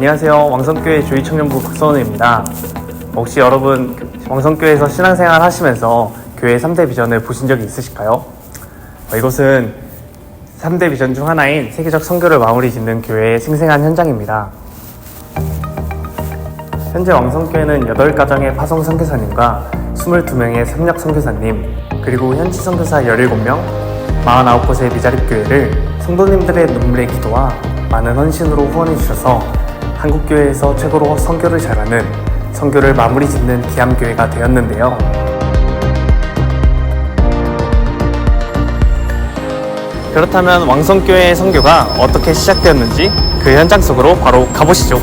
안녕하세요. 왕성교회 조이청년부 국선우입니다. 혹시 여러분 왕성교회에서 신앙생활 하시면서 교회 3대 비전을 보신 적이 있으실까요? 어, 이곳은 3대 비전 중 하나인 세계적 선교를 마무리 짓는 교회의 생생한 현장입니다. 현재 왕성교회는 8가정의 파송 선교사님과 22명의 삼력 선교사님, 그리고 현지 선교사 17명, 49곳의 미자립 교회를 성도님들의 눈물의 기도와 많은 헌신으로 후원해 주셔서 한국 교회에서 최고로 선교를 잘하는 선교를 마무리 짓는 기암 교회가 되었는데요. 그렇다면 왕성교회의 선교가 어떻게 시작되었는지 그 현장 속으로 바로 가보시죠.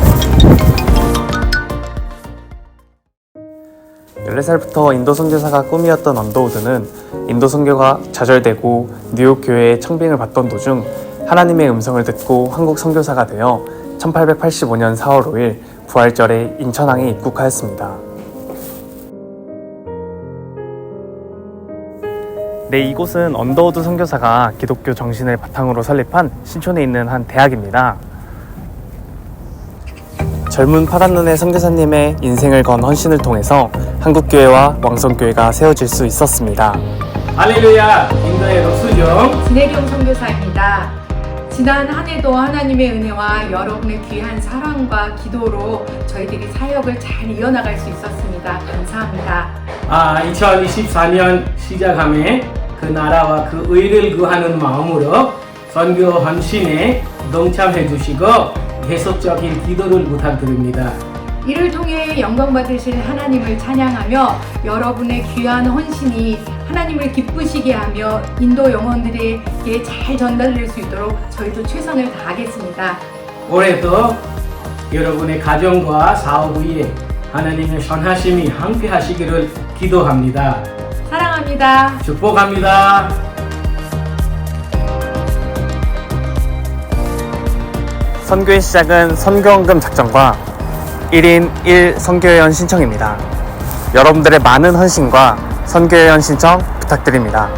14살부터 인도 선교사가 꿈이었던 언더우드는 인도 선교가 좌절되고 뉴욕 교회의 청빙을 받던 도중 하나님의 음성을 듣고 한국 선교사가 되어 1885년 4월 5일 부활절에 인천항에 입국하였습니다. 네, 이곳은 언더우드 선교사가 기독교 정신을 바탕으로 설립한 신촌에 있는 한 대학입니다. 젊은 파란 눈의 선교사님의 인생을 건 헌신을 통해서 한국교회와 왕성교회가 세워질 수 있었습니다. 할렐루야 인도의 록수정 진혜경 선교사입니다. 지난 한 해도 하나님의 은혜와 여러분의 귀한 사랑과 기도로 저희들이 사역을 잘 이어나갈 수 있었습니다. 감사합니다. 아 2024년 시작함에 그 나라와 그 의를 구하는 마음으로 선교 헌신에 동참해 주시고 계속적인 기도를 부탁드립니다. 이를 통해 영광 받으실 하나님을 찬양하며 여러분의 귀한 헌신이 하나님을 기쁘시게 하며 인도 영혼들에게 잘 전달될 수 있도록 저희도 최선을 다하겠습니다. 올해도 여러분의 가정과 사업 위에 하나님의 선하심이 함께 하시기를 기도합니다. 사랑합니다. 축복합니다. 선교의 시작은 선교원금 작전과 1인 1 선교회원 신청입니다. 여러분들의 많은 헌신과 선교회원 신청 부탁드립니다.